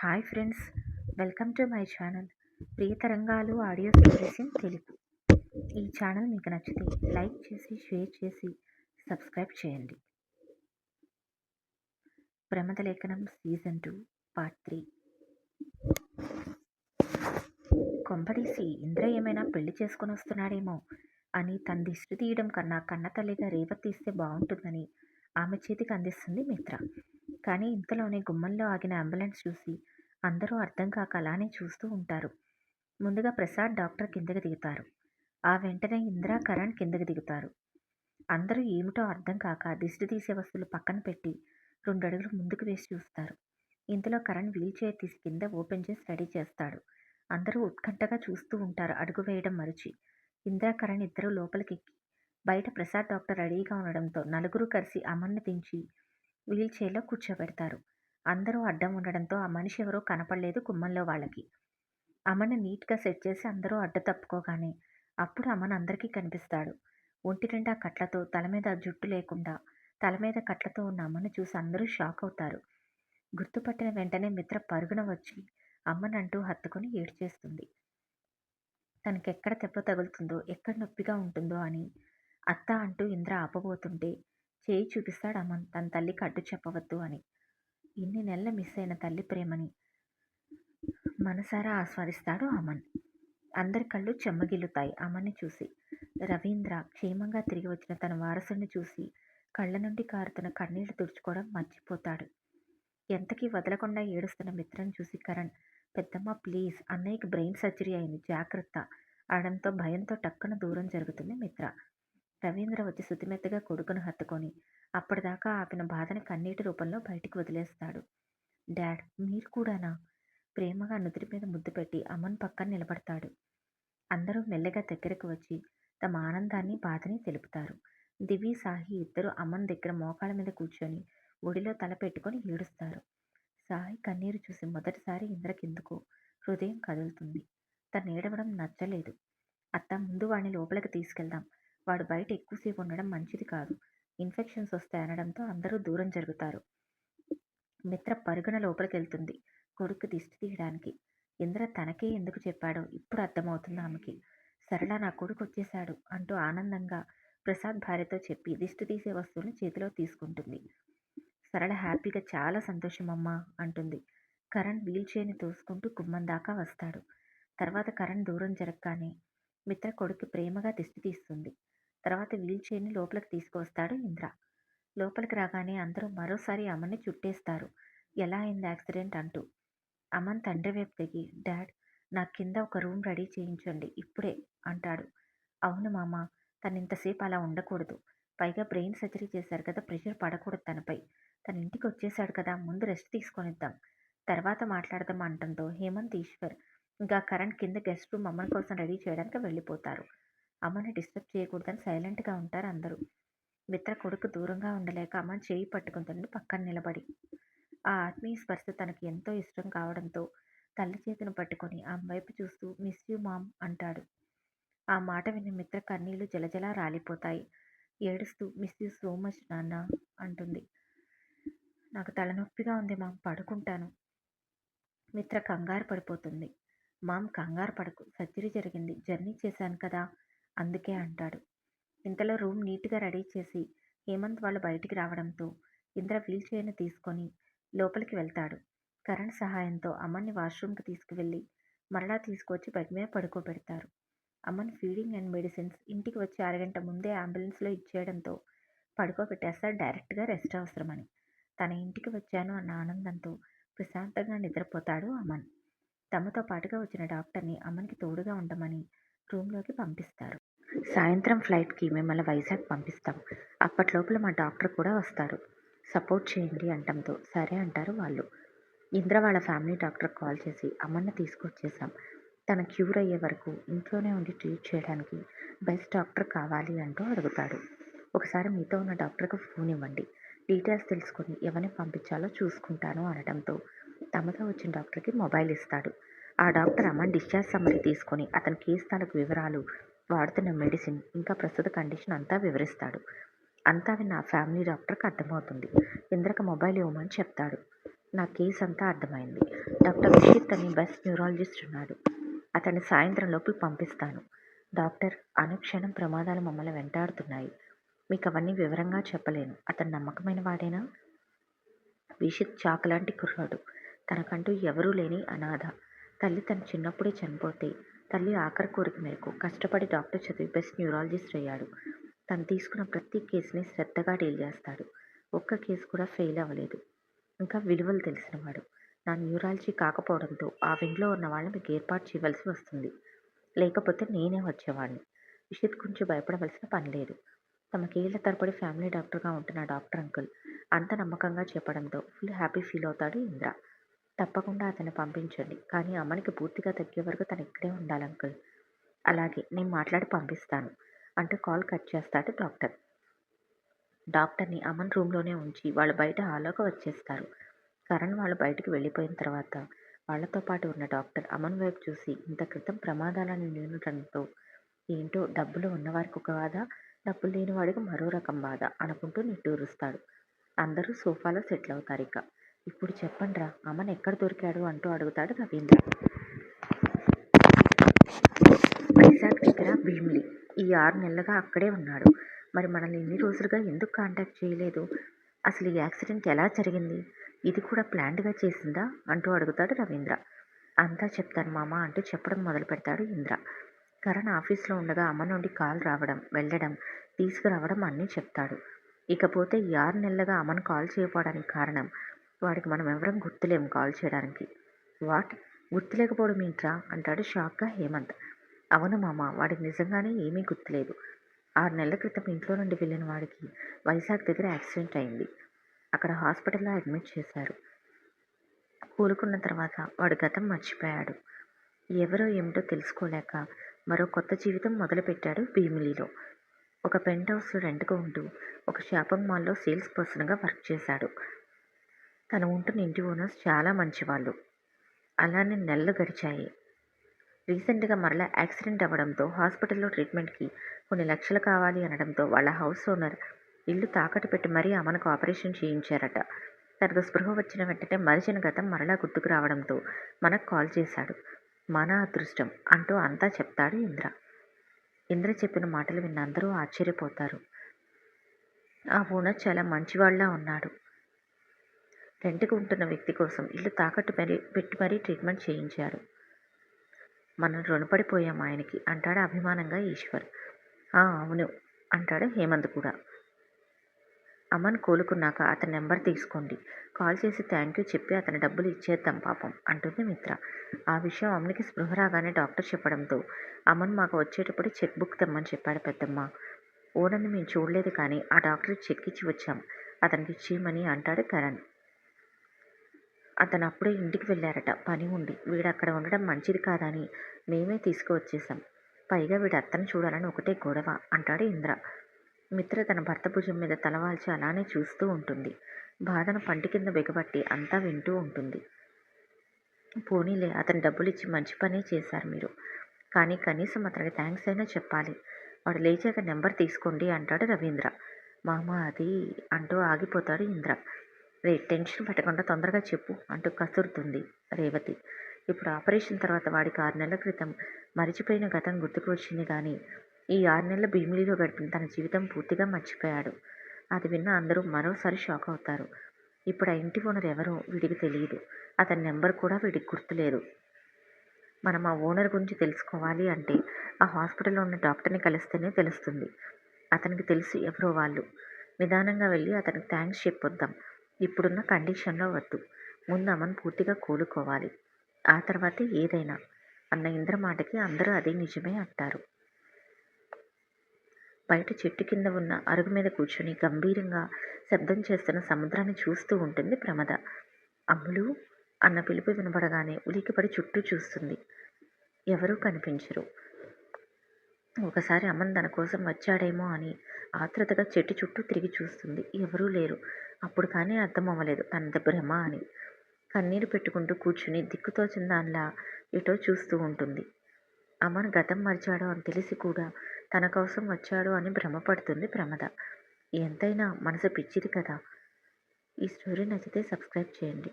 Hi friends welcome to my channel Priya తరంగాలు audio stories in Telugu. ఈ channel మీకు నచ్చితే లైక్ చేసి షేర్ చేసి సబ్స్క్రైబ్ చేయండి. ప్రమద లేఖనం సీజన్ టూ పార్ట్ త్రీ. కొంపదీసి ఇంద్ర ఏమైనా పెళ్ళి చేసుకొని వస్తున్నాడేమో అని తన దిష్టి తీయడం కన్నా కన్న తల్లిగా రేవతి తీస్తే బాగుంటుందని ఆమె చేతికి అందిస్తుంది మిత్ర. కానీ ఇంతలోనే గుమ్మంలో ఆగిన అంబులెన్స్ చూసి అందరూ అర్థం కాక అలానే చూస్తూ ఉంటారు. ముందుగా ప్రసాద్ డాక్టర్ కిందకి దిగుతారు. ఆ వెంటనే ఇందిరా కరణ్ కిందకి దిగుతారు. అందరూ ఏమిటో అర్థం కాక దిష్టి తీసే వస్తువులు పక్కన పెట్టి రెండు అడుగులు ముందుకు వేసి చూస్తారు. ఇంతలో కరణ్ వీల్ చైర్ తీసి కింద ఓపెన్ చేసి రెడీ చేస్తాడు. అందరూ ఉత్కంఠగా చూస్తూ ఉంటారు అడుగు వేయడం మరిచి. ఇందిరా కరణ్ ఇద్దరు లోపలికి ఎక్కి బయట ప్రసాద్ డాక్టర్ రెడీగా ఉండడంతో నలుగురు కలిసి అమన్ను దించి వీల్ చైర్లో కూర్చోబెడతారు. అందరూ అడ్డం ఉండడంతో ఆ మనిషి ఎవరో కనపడలేదు గుమ్మంలో వాళ్ళకి. అమ్మని నీట్గా సెట్ చేసి అందరూ అడ్డ తప్పుకోగానే అప్పుడు అమ్మను అందరికీ కనిపిస్తాడు. ఒంటి నిండా కట్లతో తల మీద జుట్టు లేకుండా తల మీద కట్లతో ఉన్న అమ్మను చూసి అందరూ షాక్ అవుతారు. గుర్తుపట్టిన వెంటనే మిత్ర పరుగున వచ్చి అమ్మనంటూ హత్తుకొని ఏడ్చేస్తుంది. తనకెక్కడ దెబ్బ తగులుతుందో ఎక్కడ నొప్పిగా ఉంటుందో అని అత్త అంటూ ఇంద్ర ఆపబోతుంటే చేయి చూపిస్తాడు అమ్మ తన తల్లికి అడ్డు చెప్పవద్దు అని. ఇన్ని నెలల మిస్ అయిన తల్లి ప్రేమని మనసారా ఆస్వాదిస్తాడు అమన్. అందరి కళ్ళు చెమ్మగిల్లుతాయి అమన్ని చూసి. రవీంద్ర క్షేమంగా తిరిగి వచ్చిన తన వారసుని చూసి కళ్ళ నుండి కారుతున్న కన్నీళ్ళు తుడుచుకోవడం మర్చిపోతాడు. ఎంతకీ వదలకుండా ఏడుస్తున్న మిత్రను చూసి కరణ్ పెద్దమ్మ ప్లీజ్ అన్నయ్యకి బ్రెయిన్ సర్జరీ అయింది జాగ్రత్త. ఆడంతో భయంతో టక్కున దూరం జరుగుతుంది మిత్ర. రవీంద్ర వచ్చి శుతిమెత్తగా కొడుకును హత్తుకొని అప్పటిదాకా ఆపిన బాధని కన్నీటి రూపంలో బయటికి వదిలేస్తాడు. డాడ్ మీరు కూడానా? ప్రేమగా నుదుటి మీద ముద్దు పెట్టి అమన్ పక్కన నిలబడతాడు. అందరూ మెల్లగా దగ్గరకు వచ్చి తమ ఆనందాన్ని బాధని తెలుపుతారు. దివి సాహి ఇద్దరు అమన్ దగ్గర మోకాళ్ళ మీద కూర్చొని ఒడిలో తల పెట్టుకొని ఏడుస్తారు. సాయి కన్నీరు చూసి మొదటిసారి ఇంద్రకిందుకు హృదయం కదులుతుంది. తను ఏడవడం నచ్చలేదు. అత్త ముందు వాడిని లోపలికి తీసుకెళ్దాం. వాడు బయట ఎక్కువసేపు ఉండడం మంచిది కాదు. ఇన్ఫెక్షన్స్ వస్తాయి అనడంతో అందరూ దూరం జరుగుతారు. మిత్ర పరుగున లోపలికి వెళ్తుంది కొడుకు దిష్టి తీయడానికి. ఇంద్ర తనకే ఎందుకు చెప్పాడో ఇప్పుడు అర్థమవుతుంది ఆమెకి. సరళ నా కొడుకు వచ్చేశాడు అంటూ ఆనందంగా ప్రసాద్ భార్యతో చెప్పి దిష్టి తీసే వస్తువులను చేతిలో తీసుకుంటుంది. సరళ హ్యాపీగా చాలా సంతోషం అమ్మా అంటుంది. కరణ్ వీల్ చైర్ని తోసుకుంటూ గుమ్మం దాకా వస్తాడు. తర్వాత కరణ్ దూరం జరగగానే మిత్ర కొడుకు ప్రేమగా దిష్టి తీస్తుంది. తర్వాత వీల్ చైర్ని లోపలికి తీసుకువస్తాడు ఇంద్ర. లోపలికి రాగానే అందరూ మరోసారి అమ్మని చుట్టేస్తారు. ఎలా అయింది యాక్సిడెంట్ అంటూ. అమన్ తండ్రి వైపు దిగి డాడ్ నా కింద ఒక రూమ్ రెడీ చేయించండి ఇప్పుడే అంటాడు. అవును మామ తను ఇంతసేపు అలా ఉండకూడదు. పైగా బ్రెయిన్ సర్జరీ చేశారు కదా ప్రెషర్ పడకూడదు తనపై. తన ఇంటికి వచ్చేసాడు కదా ముందు రెస్ట్ తీసుకొనిద్దాం. తర్వాత మాట్లాడదాం అంటంతో హేమంత్ ఈశ్వర్. ఇంకా కరణ్ కింద గెస్ట్ రూమ్ అమ్మని కోసం రెడీ చేయడానికి వెళ్ళిపోతారు. అమ్మని డిస్టర్బ్ చేయకూడదని సైలెంట్గా ఉంటారు అందరూ. మిత్ర కొడుకు దూరంగా ఉండలేక అమ్మని చేయి పట్టుకుంటుంది పక్కన నిలబడి. ఆ ఆత్మీయ స్పర్శ తనకి ఎంతో ఇష్టం కావడంతో తల్లి చేతిని పట్టుకొని ఆమె వైపు చూస్తూ మిస్ యూ మామ్ అంటాడు. ఆ మాట విని మిత్ర కన్నీళ్ళు జలజలా రాలిపోతాయి. ఏడుస్తూ మిస్ యూ సో మచ్ నాన్న అంటుంది. నాకు తలనొప్పిగా ఉంది మామ్ పడుకుంటాను. మిత్ర కంగారు పడిపోతుంది. మామ్ కంగారు పడకు సర్జరీ జరిగింది జర్నీ చేశాను కదా అందుకే అంటాడు. ఇంతలో రూమ్ నీట్గా రెడీ చేసి హేమంత్ వాళ్ళు బయటికి రావడంతో ఇంద్ర వీల్ చైర్ని తీసుకొని లోపలికి వెళ్తాడు. కరణ్ సహాయంతో అమ్మని వాష్రూమ్కి తీసుకువెళ్ళి మరలా తీసుకొచ్చి బెడ్ మీద పడుకోబెడతారు. అమ్మని ఫీడింగ్ అండ్ మెడిసిన్స్ ఇంటికి వచ్చి అరగంట ముందే అంబులెన్స్లో ఇచ్చేయడంతో పడుకోబెట్టేస్తాడు డైరెక్ట్గా రెస్ట్ అవసరమని. తన ఇంటికి వచ్చాను అన్న ఆనందంతో ప్రశాంతంగా నిద్రపోతాడు అమన్. తమతో పాటుగా వచ్చిన డాక్టర్ని అమ్మనికి తోడుగా ఉండమని రూమ్లోకి పంపిస్తారు. సాయంత్రం ఫ్లైట్కి మిమ్మల్ని వైజాగ్ పంపిస్తాం. అప్పట్లోపల మా డాక్టర్ కూడా వస్తారు. సపోర్ట్ చేయండి అంటంతో సరే అంటారు వాళ్ళు. ఇంద్ర వాళ్ళ ఫ్యామిలీ డాక్టర్ కాల్ చేసి అమ్మన్న తీసుకొచ్చేసాం తన క్యూర్ అయ్యే వరకు ఇంట్లోనే ఉండి ట్రీట్ చేయడానికి బెస్ట్ డాక్టర్ కావాలి అంటూ అడుగుతాడు. ఒకసారి మీతో ఉన్న డాక్టర్కి ఫోన్ ఇవ్వండి. డీటెయిల్స్ తెలుసుకొని ఎవరిని పంపించాలో చూసుకుంటాను అనడంతో తమతో వచ్చిన డాక్టర్కి మొబైల్ ఇస్తాడు. ఆ డాక్టర్ అమ్మ డిశ్చార్జ్ సమ్మరీ తీసుకొని అతని కేసు తాలూకు వివరాలు వాడుతున్న మెడిసిన్ ఇంకా ప్రస్తుత కండిషన్ అంతా వివరిస్తాడు. అంతా విన్న ఆ ఫ్యామిలీ డాక్టర్కి అర్థమవుతుంది. ఇంద్రక మొబైల్ ఇవ్వమని చెప్తాడు. నా కేస్ అంతా అర్థమైంది. డాక్టర్ విషిత్ అని బెస్ట్ న్యూరాలజిస్ట్ ఉన్నాడు. అతన్ని సాయంత్రం లోపు పంపిస్తాను. డాక్టర్ అనుక్షణం ప్రమాదాలు మమ్మల్ని వెంటాడుతున్నాయి. మీకు అవన్నీ వివరంగా చెప్పలేను. అతను నమ్మకమైన వాడేనా? విషిత్ చాకలాంటి కుర్రాడు. తనకంటూ ఎవరూ లేని అనాథ. తల్లి తను చిన్నప్పుడే చనిపోతే తల్లి ఆఖరి కోరిక మేరకు కష్టపడి డాక్టర్ చదివి బెస్ట్ న్యూరాలజిస్ట్ అయ్యాడు. తను తీసుకున్న ప్రతి కేసుని శ్రద్ధగా డీల్ చేస్తాడు. ఒక్క కేసు కూడా ఫెయిల్ అవ్వలేదు. ఇంకా విలువలు తెలిసినవాడు నా న్యూరాలజీ కాకపోవడంతో ఆ వింగ్లో ఉన్న వాళ్ళని మీకు ఏర్పాటు చేయవలసి వస్తుంది. లేకపోతే నేనే వచ్చేవాడిని. విషిత్ గురించి భయపడవలసిన పని లేదు. తమకేళ్ళ తరబడి ఫ్యామిలీ డాక్టర్గా ఉంటున్న డాక్టర్ అంకుల్ అంత నమ్మకంగా చెప్పడంతో ఫుల్ హ్యాపీ ఫీల్ అవుతాడు ఇంద్ర. తప్పకుండా అతన్ని పంపించండి. కానీ అమ్మనికి పూర్తిగా తగ్గే వరకు తను ఇక్కడే ఉండాలి అంకుల్. అలాగే నేను మాట్లాడి పంపిస్తాను. అంటూ కాల్ కట్ చేస్తాడు డాక్టర్. డాక్టర్ని అమన్ రూమ్లోనే ఉంచి వాళ్ళు బయట హాల్లోకి వచ్చేస్తారు. కరణ్ వాళ్ళు బయటకు వెళ్ళిపోయిన తర్వాత వాళ్ళతో పాటు ఉన్న డాక్టర్ అమన్ వైపు చూసి ఇంత క్రితం ప్రమాదాలను నిండటంతో ఏంటో డబ్బులు ఉన్నవారికి ఒక బాధ డబ్బులు లేని వాడికి మరో రకం బాధ అనుకుంటూ నిట్టూరుస్తాడు. అందరూ సోఫాలో సెటిల్ అవుతారు ఇక ఇప్పుడు చెప్పండిరా అమన్ ఎక్కడ దొరికాడు అంటూ అడుగుతాడు రవీంద్ర. వైజాగ్ దగ్గర భీమిలి. ఈ ఆరు నెలలుగా అక్కడే ఉన్నాడు. మరి మనల్ని ఇన్ని రోజులుగా ఎందుకు కాంటాక్ట్ చేయలేదు? అసలు ఈ యాక్సిడెంట్ ఎలా జరిగింది? ఇది కూడా ప్లాన్డ్గా చేసిందా? అంటూ అడుగుతాడు రవీంద్ర. అంతా చెప్తాను మామ అంటూ చెప్పడం మొదలు పెడతాడు ఇంద్ర. కరణ్ ఆఫీస్లో ఉండగా అమ్మ నుండి కాల్ రావడం వెళ్ళడం తీసుకురావడం అన్నీ చెప్తాడు. ఇకపోతే ఈ ఆరు నెలలుగా అమ్మను కాల్ చేయకపోవడానికి కారణం వాడికి మనం ఎవరం గుర్తులేము కాల్ చేయడానికి. వాట్? గుర్తులేకపోవడం ఏంట్రా? అంటాడు షాక్గా హేమంత్. అవును మామ వాడికి నిజంగానే ఏమీ గుర్తులేదు. ఆరు నెలల క్రితం ఇంట్లో నుండి వెళ్ళిన వాడికి వైజాగ్ దగ్గర యాక్సిడెంట్ అయింది. అక్కడ హాస్పిటల్లో అడ్మిట్ చేశారు. కోలుకున్న తర్వాత వాడు గతం మర్చిపోయాడు. ఎవరో ఏమిటో తెలుసుకోలేక మరో కొత్త జీవితం మొదలుపెట్టాడు భీమిలిలో. ఒక పెంట్ హౌస్ రెంట్కు ఉంటూ ఒక షాపింగ్ మాల్లో సేల్స్ పర్సన్గా వర్క్ చేశాడు. తను ఉంటున్న ఇంటి ఓనర్స్ చాలా మంచివాళ్ళు. అలానే నెలలు గడిచాయి. రీసెంట్గా మరలా యాక్సిడెంట్ అవ్వడంతో హాస్పిటల్లో ట్రీట్మెంట్కి కొన్ని లక్షలు కావాలి అనడంతో వాళ్ళ హౌస్ ఓనర్ ఇల్లు తాకట్టు పెట్టి మరీ అమ్మకు ఆపరేషన్ చేయించారట. తనకు స్పృహ వచ్చిన వెంటనే మరిచిన గతం మరలా గుర్తుకు రావడంతో మనకు కాల్ చేశాడు. మన అదృష్టం అంటూ అంతా చెప్తాడు ఇంద్ర. ఇంద్ర చెప్పిన మాటలు విన్న అందరూ ఆశ్చర్యపోతారు. ఆ ఓనర్ చాలా మంచివాళ్ళ ఉన్నాడు. రెంట్కు ఉంటున్న వ్యక్తి కోసం ఇల్లు తాకట్టు మరీ పెట్టి మరీ ట్రీట్మెంట్ చేయించారు. మనం రుణపడిపోయాం ఆయనకి అంటాడు అభిమానంగా ఈశ్వర్. అవును అంటాడు హేమంత్ కూడా. అమన్ కోలుకున్నాక అతని నెంబర్ తీసుకోండి. కాల్ చేసి థ్యాంక్ యూ చెప్పి అతని డబ్బులు ఇచ్చేద్దాం పాపం అంటుంది మిత్ర. ఆ విషయం అమ్మకి స్పృహ రాగానే డాక్టర్ చెప్పడంతో అమన్ మాకు వచ్చేటప్పుడు చెక్ బుక్ తెమ్మని చెప్పాడు పెద్దమ్మ. ఓనర్ని మేము చూడలేదు కానీ ఆ డాక్టర్ చెక్ ఇచ్చి వచ్చాం. అతనికి ఇచ్చేయమని అంటాడు కరణ్. అతను అప్పుడే ఇంటికి వెళ్ళారట. పని ఉండి వీడు అక్కడ ఉండడం మంచిది కాదని మేమే తీసుకువచ్చేసాం పైగా వీడు అత్తను చూడాలని ఒకటే గొడవ అంటాడు ఇంద్ర. మిత్ర తన భర్త భుజం మీద తలవాల్చి అలానే చూస్తూ ఉంటుంది. బాధను పంటి కింద బిగబట్టి అంతా వింటూ ఉంటుంది. పోనీలే అతను డబ్బులు ఇచ్చి మంచి పనే చేశారు మీరు. కానీ కనీసం అతనికి థ్యాంక్స్ అయినా చెప్పాలి. వాడు లేచాక నెంబర్ తీసుకోండి అంటాడు రవీంద్ర. మామ అది అంటూ ఆగిపోతాడు ఇంద్ర. రే టెన్షన్ పెట్టకుండా తొందరగా చెప్పు అంటూ కసురుతుంది రేవతి. ఇప్పుడు ఆపరేషన్ తర్వాత వాడికి ఆరు నెలల క్రితం మరిచిపోయిన గతం గుర్తుకు వచ్చింది కానీ ఈ ఆరు నెలల భీమిలిలో గడిపిన తన జీవితం పూర్తిగా మర్చిపోయాడు. అది విన్న అందరూ మరోసారి షాక్ అవుతారు. ఇప్పుడు ఆ ఇంటి ఓనర్ ఎవరో వీడికి తెలియదు అతని నెంబర్ కూడా వీడికి గుర్తులేదు. మనం ఆ ఓనర్ గురించి తెలుసుకోవాలి అంటే ఆ హాస్పిటల్లో ఉన్న డాక్టర్ని కలిస్తేనే తెలుస్తుంది. అతనికి తెలుసు ఎవరో వాళ్ళు. నిదానంగా వెళ్ళి అతనికి థ్యాంక్స్ చెప్పొద్దాం. ఇప్పుడున్న కండిషన్లో వద్దు. ముందు అమన్ పూర్తిగా కోలుకోవాలి. ఆ తర్వాతే ఏదైనా. అన్న ఇంద్ర మాటకి అందరూ అదే నిజమే అంటారు. బయట చెట్టు కింద ఉన్న అరుగు మీద కూర్చొని గంభీరంగా శబ్దం చేస్తున్న సముద్రాన్ని చూస్తూ ఉంటుంది ప్రమద. అమ్ములు? అన్న పిలుపు వినబడగానే ఉలికిపడి చుట్టూ చూస్తుంది. ఎవరూ కనిపించరు. ఒకసారి అమ్మన్ తన కోసం వచ్చాడేమో అని ఆత్రుతగా చెట్టు చుట్టూ తిరిగి చూస్తుంది. ఎవరూ లేరు. అప్పుడు కానీ అర్థం అవ్వలేదు తనది భ్రమ అని. కన్నీరు పెట్టుకుంటూ కూర్చుని దిక్కుతోచిన దానిలా ఎటో చూస్తూ ఉంటుంది. అమన్ గతం మర్చాడో అని తెలిసి కూడా తన కోసం వచ్చాడు అని భ్రమపడుతుంది ప్రమద. ఎంతైనా మనసు పిచ్చిది కదా. ఈ స్టోరీ నచ్చితే సబ్స్క్రైబ్ చేయండి.